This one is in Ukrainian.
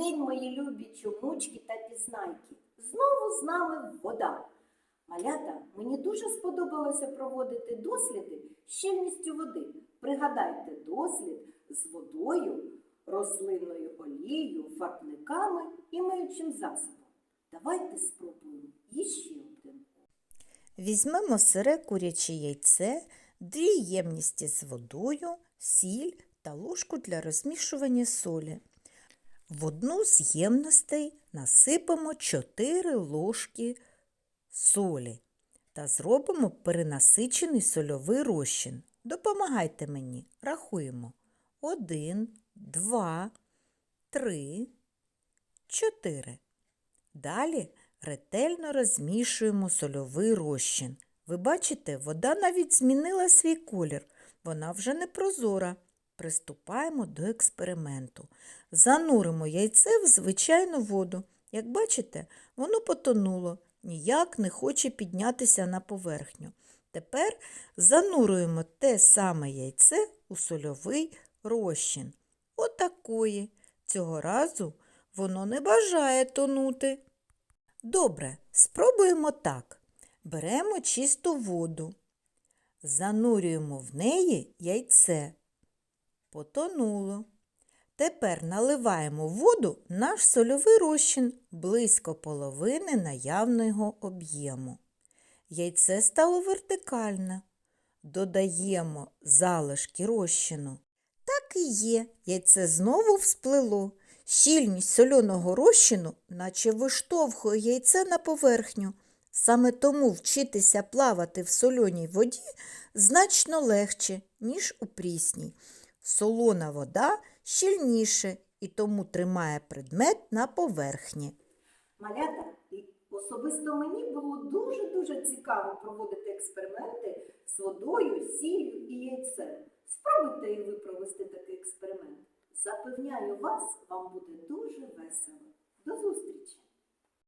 мої любі чумучки та пізнайки. Знову з нами вода. Малята, мені дуже сподобалося проводити досліди з щільністю води. Пригадайте дослід з водою, рослинною олією, фарбниками і миючим засобом. Давайте спробуємо іще один. Візьмемо сире куряче яйце, дві ємності з водою, сіль та ложку для розмішування солі. В одну з ємностей насипемо 4 ложки солі та зробимо перенасичений сольовий розчин. Допомагайте мені. Рахуємо. 1, 2, 3, 4. Далі ретельно розмішуємо сольовий розчин. Ви бачите, вода навіть змінила свій колір. Вона вже не прозора. Приступаємо до експерименту. Зануримо яйце в звичайну воду. Як бачите, воно потонуло, ніяк не хоче піднятися на поверхню. Тепер занурюємо те саме яйце у сольовий розчин. Отакої. Цього разу воно не бажає тонути. Добре, спробуємо так. Беремо чисту воду, занурюємо в неї яйце. Потонуло. Тепер наливаємо в воду наш сольовий розчин близько половини наявного об'єму. Яйце стало вертикальне. Додаємо залишки розчину. Так і є, яйце знову всплило. Щільність сольоного розчину, наче виштовхує яйце на поверхню. Саме тому вчитися плавати в сольоній воді значно легше, ніж у прісній. Солона вода щільніше і тому тримає предмет на поверхні. Малята, особисто мені було дуже-дуже цікаво проводити експерименти з водою, сіллю і яйцем. Спробуйте і ви провести такий експеримент. Запевняю вас, вам буде дуже весело. До зустрічі!